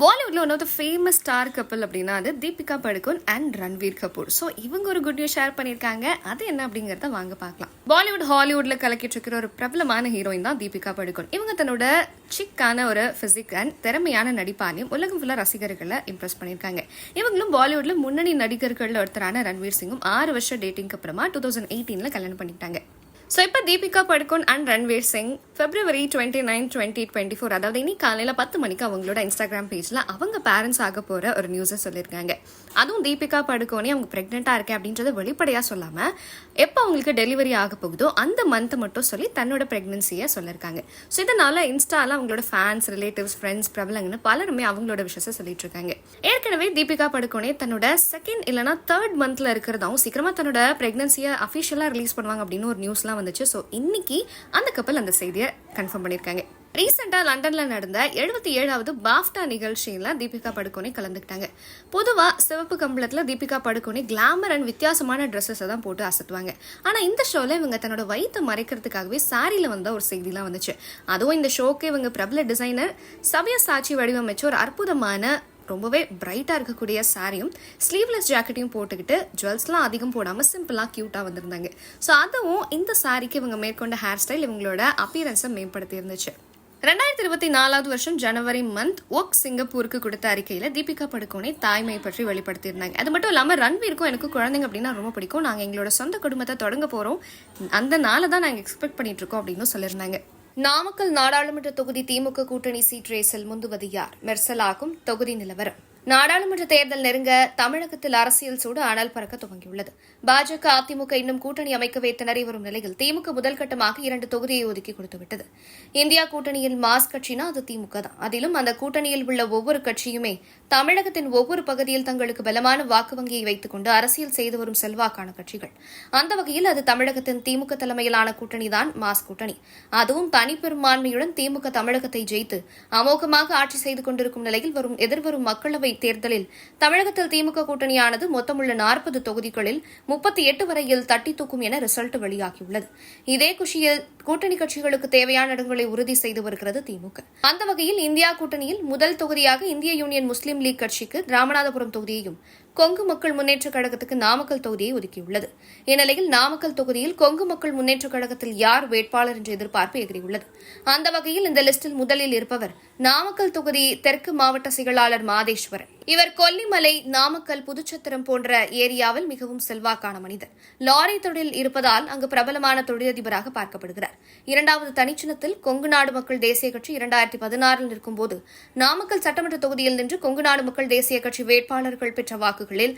பாலிவுட்ல one of the famous star couple அப்படின்னா அது Deepika Padukone and Ranveer Kapoor so இவங்க ஒரு குட் நியூஸ் ஷேர் பண்ணியிருக்காங்க. அது என்ன அப்படிங்கிறத வாங்க பார்க்கலாம். பாலிவுட் ஹாலிவுட்ல கலக்கிட்டு இருக்கிற ஒரு பிரபலமான ஹீரோயின் தான் தீபிகா படுகோன் இவங்க தன்னோட சிக்கான ஒரு பிசிக் அண்ட் திறமையான நடிப்பாலையும் உலகம் ஃபுல்லாக ரசிகர்களை இம்ப்ரெஸ் பண்ணியிருக்காங்க. இவங்களும் பாலிவுட்ல முன்னணி நடிகர்களில் ஒருத்தரான ரன்வீர் சிங்கும் ஆறு வருஷம் டேட்டிங்க்கு அப்புறமா டூ தௌசண்ட் எயிட்டீனில் கல்யாணம் பண்ணிட்டாங்க ஸோ இப்போ Deepika Padukone and Ranveer Singh February twenty nine twenty twenty four அதாவது இன்னைக்கு காலையில் பத்து மணிக்கு அவங்களோட இன்ஸ்டாகிராம் பேஜில் அவங்க பேரண்ட்ஸ் ஆக போகிற ஒரு நியூஸை சொல்லியிருக்காங்க அதுவும் தீபிகா படுகோனே அவங்க ப்ரெக்னெண்ட்டாக இருக்கேன் அப்படின்றத வெளிப்படையாக சொல்லாமல் எப்போ அவங்களுக்கு டெலிவரி ஆக போகுதோ அந்த மந்த் மட்டும் சொல்லி தன்னோட ப்ரெக்னென்சியை சொல்லியிருக்காங்க ஸோ இதனால் இன்ஸ்டாவில் அவங்களோட ஃபேன்ஸ் ரிலேட்டிவ்ஸ் ஃப்ரெண்ட்ஸ் பிரபலங்கன்னு பலருமே அவங்களோட விஷயத்தை சொல்லிட்டு இருக்காங்க ஏற்கனவே தீபிகா படுகோனே தன்னோட செகண்ட் இல்லைனா தேர்ட் மந்த்தில் இருக்கிறதாவும் சீக்கிரமாக தன்னோட ப்ரெக்னென்சியை அஃபிஷியலாக ரிலீஸ் பண்ணுவாங்க அப்படின்னு ஒரு நியூஸ்லாம் வந்துச்சு. ஸோ இன்னைக்கு அந்த கப்பல் அந்த செய்தியை கன்ஃபார்ம் பண்ணியிருக்காங்க. ரீசெண்டாக லண்டனில் நடந்த எழுபத்தி ஏழாவது பாஃப்டா நிகழ்ச்சியில் தீபிகா படுகோனே கலந்துக்கிட்டாங்க. பொதுவாக சிவப்பு கம்பளத்தில் தீபிகா படுகோனே கிளாமர் அண்ட் வித்தியாசமான ட்ரெஸ்ஸஸை தான் போட்டு அசத்துவாங்க. ஆனால் இந்த ஷோவில் இவங்க தன்னோட வயிற்றை மறைக்கிறதுக்காகவே சாரியில் வந்த ஒரு செய்திலாம் வந்துச்சு. அதுவும் இந்த ஷோக்கு இவங்க பிரபல டிசைனர் சமய சாட்சி வடிவமைச்ச ஒரு அற்புதமான ரொம்பவே பிரைட்டாக இருக்கக்கூடிய சாரியும் ஸ்லீவ்லெஸ் ஜாக்கெட்டையும் போட்டுக்கிட்டு ஜுவல்ஸ்லாம் அதிகம் போடாமல் சிம்பிளாக க்யூட்டாக வந்திருந்தாங்க. ஸோ அதுவும் இந்த சாரிக்கு இவங்க மேற்கொண்ட ஹேர் ஸ்டைல் இவங்களோட அப்பியரன்ஸை மேம்படுத்தி இருந்துச்சு. ரெண்டாயிரத்தி இருபத்தி நாலாவது வருஷம் ஜனவரி மந்த் ஒர்க் சிங்கப்பூருக்கு கொடுத்த அறிக்கையில் தீபிகா படுகோனை தாய்மை பற்றி வெளிப்படுத்தியிருந்தாங்க. அது மட்டும் இல்லாமல் ரன்வீருக்கும் எனக்கு குழந்தைங்க அப்படின்னா ரொம்ப பிடிக்கும். நாங்கள் எங்களோட சொந்த குடும்பத்தை தொடங்க போகிறோம் அந்த நாளை தான் நாங்கள் எக்ஸ்பெக்ட் பண்ணிட்டு இருக்கோம் அப்படின்னு சொல்லியிருந்தாங்க. நாமக்கல் நாடாளுமன்ற தொகுதி திமுக கூட்டணி சீட் ரேஸில் முந்துவது யார் மெர்சலாகும் தொகுதி நிலவரம். நாடாளுமன்ற தேர்தல் நெருங்க தமிழகத்தில் அரசியல் சூடு அனல் பறக்க துவங்கியுள்ளது. பாஜக அதிமுக இன்னும் கூட்டணி அமைக்கவே திணறி வரும் நிலையில் திமுக முதல்கட்டமாக இரண்டு தொகுதியை ஒதுக்கி கொடுத்துவிட்டது இந்தியா கூட்டணியில் மாஸ் கட்சினா அது திமுக தான். அதிலும் அந்த கூட்டணியில் உள்ள ஒவ்வொரு கட்சியுமே தமிழகத்தின் ஒவ்வொரு பகுதியில் தங்களுக்கு பலமான வாக்கு வங்கியை வைத்துக் கொண்டு அரசியல் செய்து வரும் செல்வாக்கான கட்சிகள். அந்த வகையில் அது தமிழகத்தின் திமுக தலைமையிலான கூட்டணிதான் மாஸ் கூட்டணி. அதுவும் தனிப்பெரும்பான்மையுடன் திமுக தமிழகத்தை ஜெயித்து அமோகமாக ஆட்சி செய்து கொண்டிருக்கும் நிலையில் வரும் எதிர்வரும் மக்களவை தேர்தலில் தமிழகத்தில் திமுக கூட்டணியானது மொத்தமுள்ள நாற்பது தொகுதிகளில் முப்பத்தி எட்டு வரையில் தட்டி தூக்கும் என ரிசல்ட் வெளியாகியுள்ளது. இதே குஷியில் கூட்டணி கட்சிகளுக்கு தேவையான இடங்களை உறுதி செய்து வருகிறது திமுக. அந்த வகையில் இந்தியா கூட்டணியில் முதல் தொகுதியாக இந்திய யூனியன் முஸ்லீம் லீக் கட்சிக்கு ராமநாதபுரம் தொகுதியையும் கொங்கு மக்கள் முன்னேற்றக் கழகத்துக்கு நாமக்கல் தொகுதியை ஒதுக்கியுள்ளது. இந்நிலையில் நாமக்கல் தொகுதியில் கொங்கு மக்கள் முன்னேற்றக் கழகத்தில் யார் வேட்பாளர் என்ற எதிர்பார்ப்பு எகிரியுள்ளது. அந்த வகையில் இந்த லிஸ்டில் முதலில் இருப்பவர் நாமக்கல் தொகுதி தெற்கு மாவட்ட செயலாளர் மாதேஸ்வரன். இவர் கொல்லிமலை நாமக்கல் புதுச்சத்திரம் போன்ற ஏரியாவில் மிகவும் செல்வாக்கான மனிதர். லாரி தொழில் இருப்பதால் அங்கு பிரபலமான தொழிலதிபராக பார்க்கப்படுகிறார். இரண்டாவது தனிச்சினத்தில் கொங்கு நாடு மக்கள் தேசிய கட்சி இரண்டாயிரத்தி பதினாறில் நிற்கும்போது நாமக்கல் சட்டமன்ற தொகுதியில் நின்று கொங்கு நாடு மக்கள் தேசிய கட்சி வேட்பாளர்கள் பெற்ற வாக்குகளில்